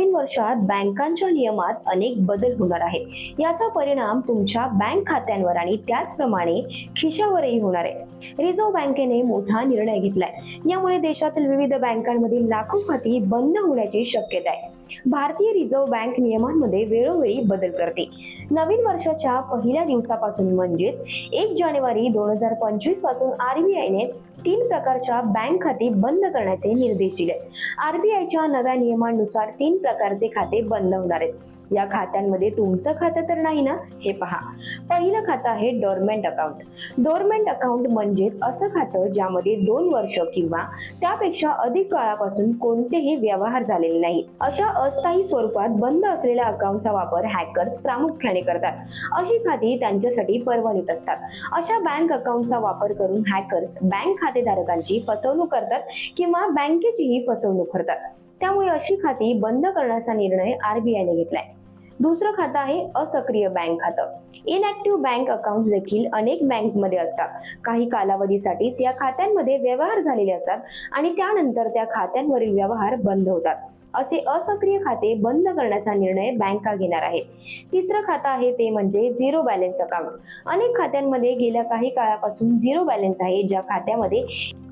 नवीन वर्षात बँकांच्या नियमात अनेक बदल होणार आहेत. याचा परिणाम तुमच्या बँक खात्यांवर आणि त्याचप्रमाणे खिशावरही होणार आहे. रिझर्व्ह बँकेने मोठा निर्णय घेतलाय. यामुळे देशातील विविध बँकांमधील लाखो खाती बंद होण्याची शक्यता आहे. भारतीय रिझर्व्ह बँक नियमांमध्ये वेळोवेळी बदल करते. नवीन वर्षाच्या पहिल्या दिवसापासून म्हणजेच एक जानेवारी दोन हजार पंचवीसपासून आरबीआयने तीन प्रकारच्या बँक खाती बंद करण्याचे निर्देश दिले. आरबीआयच्या नव्या नियमानुसार तीन प्रकारचे खाते बंद होणार आहेत. या खात्यांमध्ये तुमचं खातं तर नाही ना? हे पहा. पहिलं खातं आहे डोरमेंट अकाउंट. डोरमेंट अकाउंट म्हणजेच असं खातं ज्यामध्ये दोन वर्ष किंवा त्यापेक्षा अधिक काळापासून कोणतेही व्यवहार झालेले नाही अशा अस्थायी स्वरूपात बंद असलेल्या अकाउंटचा वापर हॅकर्स प्रामुख्याने करतात. अशी खाती त्यांच्यासाठी परवानगीच असतात. अशा बँक अकाउंटचा वापर करून हॅकर्स बँक खातेधारकांची फसवणूक करतात किंवा बँकेचीही फसवणूक करतात. त्यामुळे अशी खाती बंद करण्याचा निर्णय आरबीआयने घेतलाय. दुसरं खातं आहे असक्रिय बँक खातं. इनॅक्टिव्ह बँक अकाउंट देखील अनेक बँकमध्ये असतात. काही कालावधीसाठीच या खात्यांमध्ये व्यवहार झालेले असतात आणि त्यानंतर त्या खात्यांवरील व्यवहार बंद होतात. असे असक्रिय खाते बंद करण्याचा निर्णय बँका घेणार आहे. तिसरं खातं आहे ते म्हणजे झिरो बॅलन्स अकाउंट अनेक खात्यांमध्ये गेल्या काही काळापासून झिरो बॅलन्स आहे ज्या खात्यामध्ये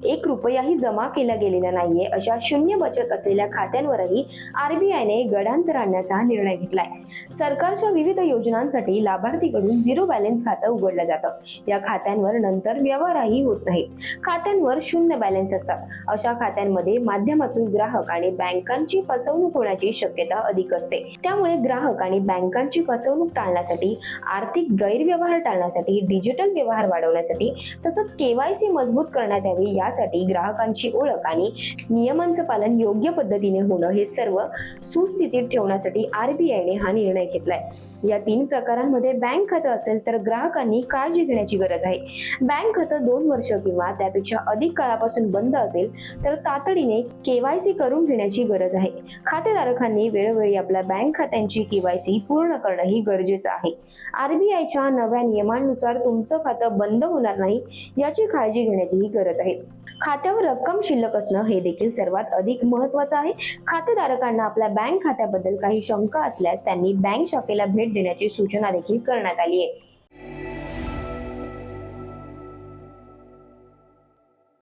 एक रुपयाही जमा केला गेलेला नाहीये अशा शून्य बचत असलेल्या खात्यांवरही आरबीआयने गडांतर आणण्याचा निर्णय घेतलाय. सरकारच्या विविध योजनांसाठी लाभार्थी बँकेकडून झिरो बॅलन्स खातं उघडलं जातं. या खात्यांवर नंतर व्यवहारही होत नाही. खात्यांवर शून्य बॅलन्स असतात अशा खात्यांमध्ये माध्यमातून ग्राहक आणि बँकांची फसवणूक होण्याची शक्यता अधिक असते. त्यामुळे ग्राहक आणि बँकांची फसवणूक टाळण्यासाठी आर्थिक गैरव्यवहार टाळण्यासाठी डिजिटल व्यवहार वाढवण्यासाठी तसंच केवायसी मजबूत करण्यात यावी यासाठी ग्राहकांची ओळख आणि नियमांचं पालन योग्य पद्धतीने होणं हे सर्व सुस्थितीत ठेवण्यासाठी आरबीआयने हा निर्णय घेतलाय. या तीन प्रकारांमध्ये बँक बँक खातं असेल तर ग्राहकांनी काळजी घेण्याची गरज आहे. बँक खातं दोन वर्ष किंवा त्यापेक्षा अधिक काळापासून बंद असेल तर तातडीने केवायसी करून घेण्याची गरज आहे. खातेधारकांनी वेळोवेळी आपल्या बँक खात्यांची केवायसी पूर्ण करणं ही गरजेचं आहे. आरबीआयच्या नव्या नियमांनुसार तुमचं खातं बंद होणार नाही याची काळजी घेण्याचीही गरज आहे. खात्यावर रक्कम शिल्लक असणं हे देखील सर्वात अधिक महत्वाचं आहे. खातेधारकांना आपल्या बँक खात्याबद्दल काही शंका असल्यास त्यांनी बँक शाखेला भेट देण्याची सूचना देखील करण्यात आली आहे